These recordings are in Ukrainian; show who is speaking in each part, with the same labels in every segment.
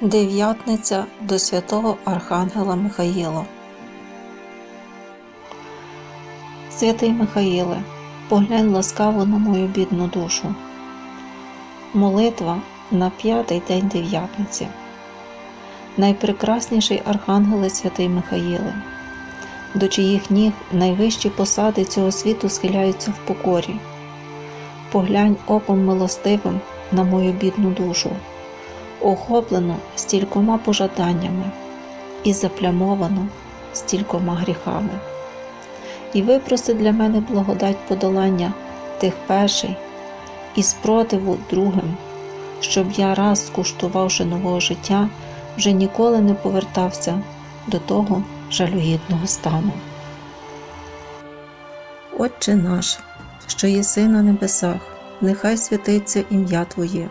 Speaker 1: Дев'ятниця до святого Архангела Михаїла. Святий Михаїле, поглянь ласкаво на мою бідну душу. Молитва на п'ятий день дев'ятниці. Найпрекрасніший архангеле святий Михаїле, до чиїх ніг найвищі посади цього світу схиляються в покорі. Поглянь оком милостивим на мою бідну душу охоплено стількома пожаданнями і заплямовано стількома гріхами. І випроси для мене благодать подолання тих перший і спротиву другим, щоб я раз, скуштувавши нового життя, вже ніколи не повертався до того жалюгідного стану. Отче наш, що єси на небесах, нехай святиться ім'я Твоє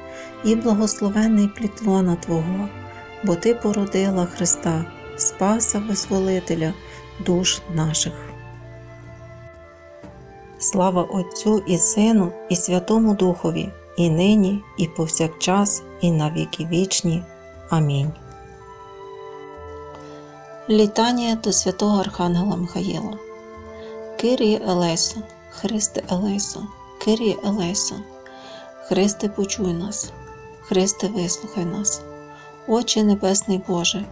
Speaker 1: і благословений плітлона Твого, бо Ти породила Христа, Спаса Визволителя душ наших. Слава Отцю і Сину, і Святому Духові, і нині, і повсякчас, і на віки вічні. Амінь. Літання до святого Архангела Михаїла. Киріє Елейсон, Христе Елейсон, Киріє Елейсон, Христе, почуй нас, Христе, вислухай нас, Отче Небесний Боже,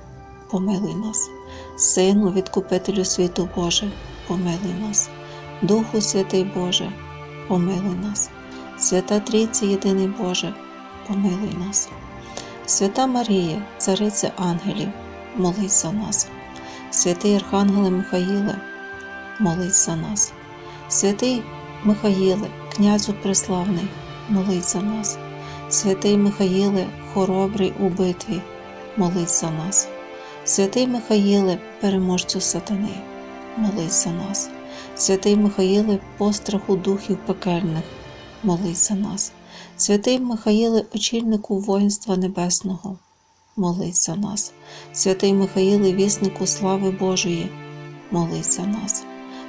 Speaker 1: помилуй нас, Сину, Відкупителю світу Боже, помилуй нас, Духу Святий Боже, помилуй нас, Свята Трійці Єдиний Боже, помилуй нас, Свята Марія, Цариця Ангелів, молись за нас, святий Архангеле Михаїле, молись за нас, святий Михаїле, князю Преславний, молись за нас. Святий Михаїле, хоробрий у битві, молись за нас. Святий Михаїле, переможцю сатани, молись за нас. Святий Михаїле, постраху духів пекельних, молись за нас. Святий Михаїле, очільнику воїнства небесного, молись за нас. Святий Михаїле, віснику слави Божої, молись за нас.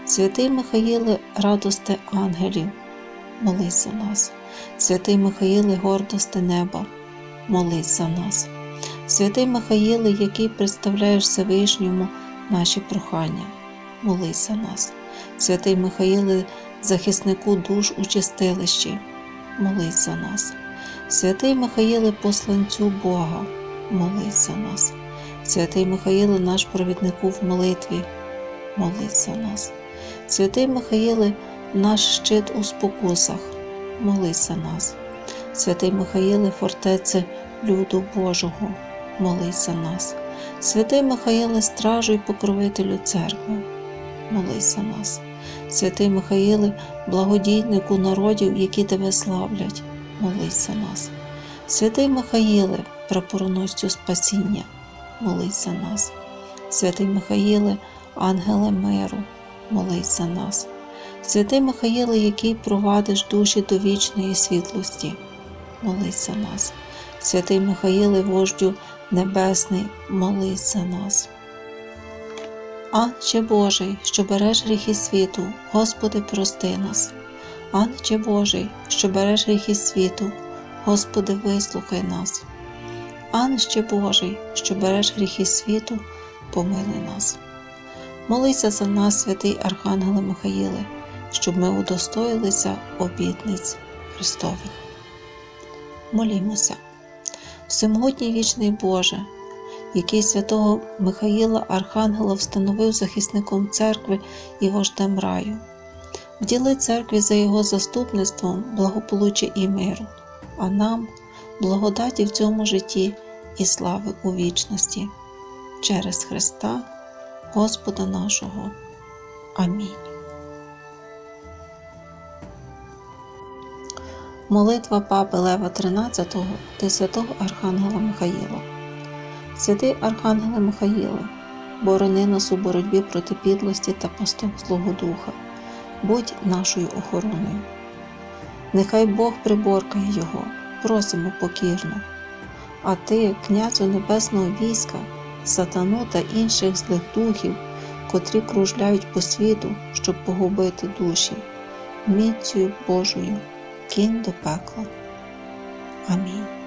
Speaker 1: Святий Михаїле, радосте ангелів, молись за нас. Святий Михаїле, гордости неба, молись за нас. Святий Михаїле, який представляєш Всевишньому наші прохання, молись за нас. Святий Михаїле, захиснику душ у чистилищі, молись за нас. Святий Михаїле, посланцю Бога, молись за нас. Святий Михаїле, наш провіднику в молитві, молись за нас. Святий Михаїле, наш щит у спокусах молись за нас. Святий Михаїле, фортеце люду Божого, молись за нас. Святий Михаїле, стражу й покровителю церкви, молись за нас. Святий Михаїле, благодійнику народів, які тебе славлять, молись за нас. Святий Михаїле, прапороносцю спасіння, молись за нас. Святий Михаїле, ангеле миру, молись за нас. Святий Михаїле, який провадиш душі до вічної світлості, молись за нас. Святий Михаїле, вождю Небесний, молись за нас. Анче Божий, що береш гріхи світу, Господи, прости нас. Анче Божий, що береш гріхи світу, Господи, вислухай нас. Анче Божий, що береш гріхи світу, помилуй нас. Молися за нас, святий Архангеле Михаїле щоб ми удостоїлися обітниць Христових. Молімося, всемогутній вічний Боже, який святого Михаїла Архангела встановив захисником церкви і вождем раю, вділи церкві за його заступництвом благополуччя і миру, а нам благодаті в цьому житті і слави у вічності через Христа Господа нашого. Амінь. Молитва Папи Лева XIII до святого Архангела Михаїла. Святий Архангеле Михаїле, борони нас у боротьбі проти підлості та пасток Злого Духа, будь нашою охороною. Нехай Бог приборкає його, просимо покірно. А ти, князю небесного війська, сатану та інших злих духів, котрі кружляють по світу, щоб погубити душі, міцю Божою, кінь до пекла. Амінь.